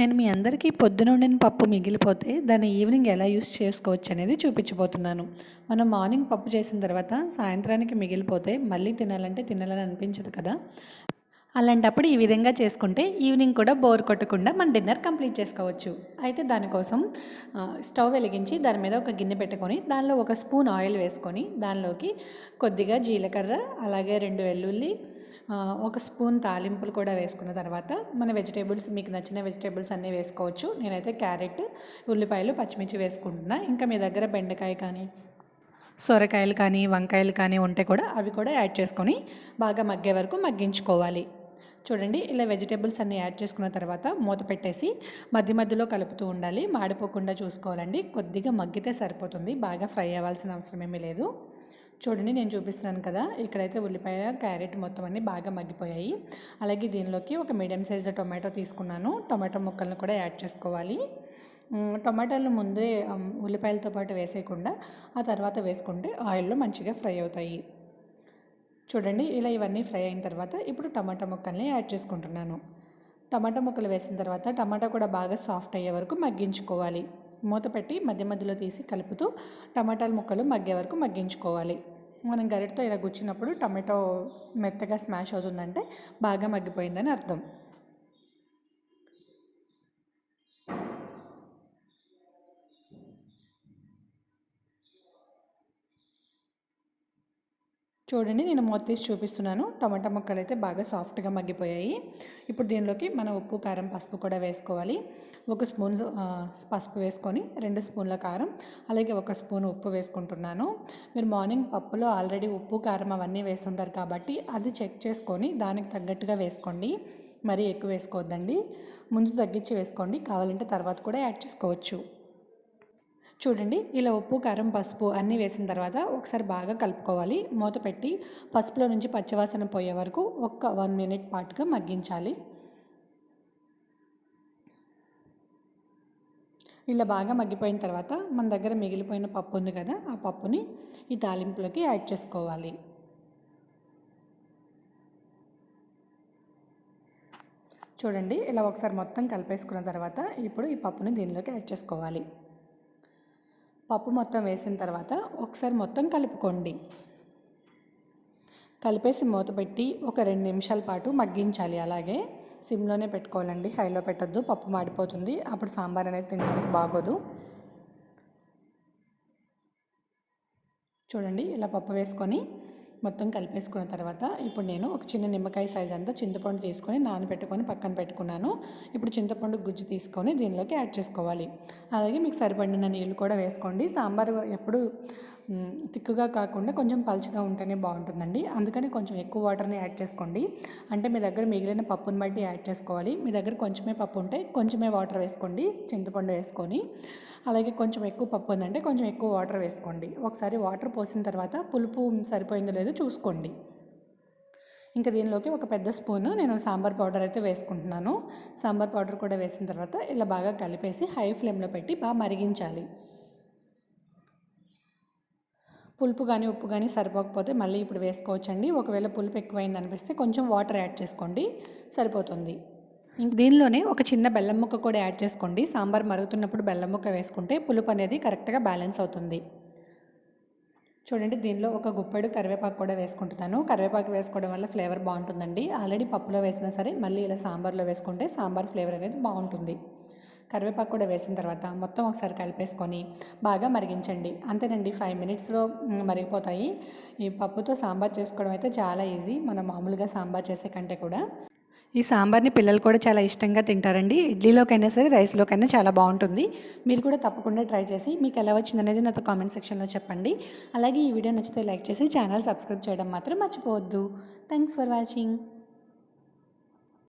నేను మీ అందరికీ పొద్దునుండిన పప్పు మిగిలిపోతే దాన్ని ఈవినింగ్ ఎలా యూస్ చేసుకోవచ్చు అనేది చూపించబోతున్నాను. మనం మార్నింగ్ పప్పు చేసిన తర్వాత సాయంత్రానికి మిగిలిపోతే మళ్ళీ తినాలంటే తినాలని అనిపించదు కదా? అలాంటప్పుడు ఈ విధంగా చేసుకుంటే ఈవినింగ్ కూడా బోర్ కొట్టకుండా మన డిన్నర్ కంప్లీట్ చేసుకోవచ్చు. అయితే దానికోసం స్టవ్ వెలిగించి దాని మీద ఒక గిన్నె పెట్టుకొని దానిలో ఒక స్పూన్ ఆయిల్ వేసుకొని దానిలోకి కొద్దిగా జీలకర్ర అలాగే రెండు వెల్లుల్లి ఒక స్పూన్ తాలింపులు కూడా వేసుకున్న తర్వాత మన వెజిటేబుల్స్ మీకు నచ్చిన వెజిటేబుల్స్ అన్నీ వేసుకోవచ్చు. నేనైతే క్యారెట్ ఉల్లిపాయలు పచ్చిమిర్చి వేసుకుంటున్నా. ఇంకా మీ దగ్గర బెండకాయ కానీ సొరకాయలు కానీ వంకాయలు కానీ ఉంటే కూడా అవి కూడా యాడ్ చేసుకొని బాగా మగ్గే వరకు మగ్గించుకోవాలి. చూడండి ఇలా వెజిటేబుల్స్ అన్నీ యాడ్ చేసుకున్న తర్వాత మూత పెట్టేసి మధ్య మధ్యలో కలుపుతూ ఉండాలి. మాడిపోకుండా చూసుకోవాలండి. కొద్దిగా మగ్గితే సరిపోతుంది. బాగా ఫ్రై అవ్వాల్సిన అవసరం ఏమీ లేదు. చూడండి నేను చూపిస్తున్నాను కదా. ఇక్కడైతే ఉల్లిపాయ క్యారెట్ మొత్తం అన్నీ బాగా మగ్గిపోయాయి. అలాగే దీనిలోకి ఒక మీడియం సైజు టొమాటో తీసుకున్నాను. టొమాటో ముక్కలను కూడా యాడ్ చేసుకోవాలి. టొమాటోలు ముందే ఉల్లిపాయలతో పాటు వేసేయకుండా ఆ తర్వాత వేసుకుంటే ఆయిల్లో మంచిగా ఫ్రై అవుతాయి. చూడండి ఇలా ఇవన్నీ ఫ్రై అయిన తర్వాత ఇప్పుడు టమాటా ముక్కల్ని యాడ్ చేసుకుంటున్నాను. టమాటా ముక్కలు వేసిన తర్వాత టమాటా కూడా బాగా సాఫ్ట్ అయ్యే వరకు మగ్గించుకోవాలి. మూత పెట్టి మధ్య మధ్యలో తీసి కలుపుతూ టమాటాల ముక్కలు మగ్గే వరకు మగ్గించుకోవాలి. మనం గరిటతో ఇలా గుచ్చినప్పుడు టమాటో మెత్తగా స్మాష్ అవుతుందంటే బాగా మగ్గిపోయిందని అర్థం. చూడండి నేను మూత తీసి చూపిస్తున్నాను. టమాటా ముక్కలు అయితే బాగా సాఫ్ట్గా మగ్గిపోయాయి. ఇప్పుడు దీనిలోకి మనం ఉప్పు కారం పసుపు కూడా వేసుకోవాలి. ఒక స్పూన్ పసుపు వేసుకొని రెండు స్పూన్ల కారం అలాగే ఒక స్పూన్ ఉప్పు వేసుకుంటున్నాను. మీరు మార్నింగ్ పప్పులో ఆల్రెడీ ఉప్పు కారం అవన్నీ వేసుంటారు కాబట్టి అది చెక్ చేసుకొని దానికి తగ్గట్టుగా వేసుకోండి. మరీ ఎక్కువ వేసుకోవద్దండి. ముందు తగ్గించి వేసుకోండి. కావాలంటే తర్వాత కూడా యాడ్ చేసుకోవచ్చు. చూడండి ఇలా ఉప్పు కారం పసుపు అన్నీ వేసిన తర్వాత ఒకసారి బాగా కలుపుకోవాలి. మూత పెట్టి పసుపులో నుంచి పచ్చివాసన పోయే వరకు ఒక్క వన్ మినిట్ పాటుగా మగ్గించాలి. ఇలా బాగా మగ్గిపోయిన తర్వాత మన దగ్గర మిగిలిపోయిన పప్పు ఉంది కదా ఆ పప్పుని ఈ తాలింపులోకి యాడ్ చేసుకోవాలి. చూడండి ఇలా ఒకసారి మొత్తం కలిపేసుకున్న తర్వాత ఇప్పుడు ఈ పప్పుని దీనిలోకి యాడ్ చేసుకోవాలి. పప్పు మొత్తం వేసిన తర్వాత ఒకసారి మొత్తం కలుపుకోండి. కలిపేసి మూత పెట్టి ఒక రెండు నిమిషాల పాటు మగ్గించాలి. అలాగే సిమ్లోనే పెట్టుకోవాలండి. హైలో పెట్టొద్దు. పప్పు మాడిపోతుంది. అప్పుడు సాంబార్ అనేది తినడానికి బాగోదు. చూడండి ఇలా పప్పు వేసుకొని మొత్తం కలిపేసుకున్న తర్వాత ఇప్పుడు నేను ఒక చిన్న నిమ్మకాయ సైజ్ అంతా చింతపండు తీసుకొని నానబెట్టుకొని పక్కన పెట్టుకున్నాను. ఇప్పుడు చింతపండు గుజ్జు తీసుకొని దీనిలోకి యాడ్ చేసుకోవాలి. అలాగే మీకు సరిపడిన నీళ్ళు కూడా వేసుకోండి. సాంబార్ ఎప్పుడు తిక్కుగా కాకుండా కొంచెం పలుచగా ఉంటేనే బాగుంటుందండి. అందుకని కొంచెం ఎక్కువ వాటర్ని యాడ్ చేసుకోండి. అంటే మీ దగ్గర మిగిలిన పప్పుని బట్టి యాడ్ చేసుకోవాలి. మీ దగ్గర కొంచెమే పప్పు ఉంటే కొంచెమే వాటర్ వేసుకోండి చింతపండు వేసుకొని. అలాగే కొంచెం ఎక్కువ పప్పు ఉందంటే కొంచెం ఎక్కువ వాటర్ వేసుకోండి. ఒకసారి వాటర్ పోసిన తర్వాత పులుపు సరిపోయిందో లేదో చూసుకోండి. ఇంకా దీనిలోకి ఒక పెద్ద స్పూన్ నేను సాంబార్ పౌడర్ అయితే వేసుకుంటున్నాను. సాంబార్ పౌడర్ కూడా వేసిన తర్వాత ఇలా బాగా కలిపేసి హై ఫ్లేమ్లో పెట్టి బాగా మరిగించాలి. పులుపు కానీ ఉప్పు కానీ సరిపోకపోతే మళ్ళీ ఇప్పుడు వేసుకోవచ్చండి. ఒకవేళ పులుపు ఎక్కువైంది అనిపిస్తే కొంచెం వాటర్ యాడ్ చేసుకోండి సరిపోతుంది. ఇంక దీనిలోనే ఒక చిన్న బెల్లం ముక్క కూడా యాడ్ చేసుకోండి. సాంబార్ మరుగుతున్నప్పుడు బెల్లం ముక్క వేసుకుంటే పులుపు అనేది కరెక్ట్గా బ్యాలెన్స్ అవుతుంది. చూడండి దీనిలో ఒక గుప్పెడు కరివేపాకు కూడా వేసుకుంటున్నాను. కరివేపాకు వేసుకోవడం వల్ల ఫ్లేవర్ బాగుంటుందండి. ఆల్రెడీ పప్పులో వేసినా సరే మళ్ళీ ఇలా సాంబార్లో వేసుకుంటే సాంబార్ ఫ్లేవర్ అనేది బాగుంటుంది. కరివేపాకు కూడా వేసిన తర్వాత మొత్తం ఒకసారి కలిపేసుకొని బాగా మరిగించండి. అంతేనండి ఫైవ్ మినిట్స్లో మరిగిపోతాయి. ఈ పప్పుతో సాంబార్ చేసుకోవడం అయితే చాలా ఈజీ మనం మామూలుగా సాంబార్ చేసే కంటే కూడా. ఈ సాంబార్ని పిల్లలు కూడా చాలా ఇష్టంగా తింటారండి. ఇడ్లీలోకైనా సరే రైస్లోకైనా చాలా బాగుంటుంది. మీరు కూడా తప్పకుండా ట్రై చేసి మీకు ఎలా వచ్చిందనేది నాతో కామెంట్ సెక్షన్లో చెప్పండి. అలాగే ఈ వీడియో నచ్చితే లైక్ చేసి ఛానల్ సబ్స్క్రైబ్ చేయడం మాత్రం మర్చిపోవద్దు. Thanks for watching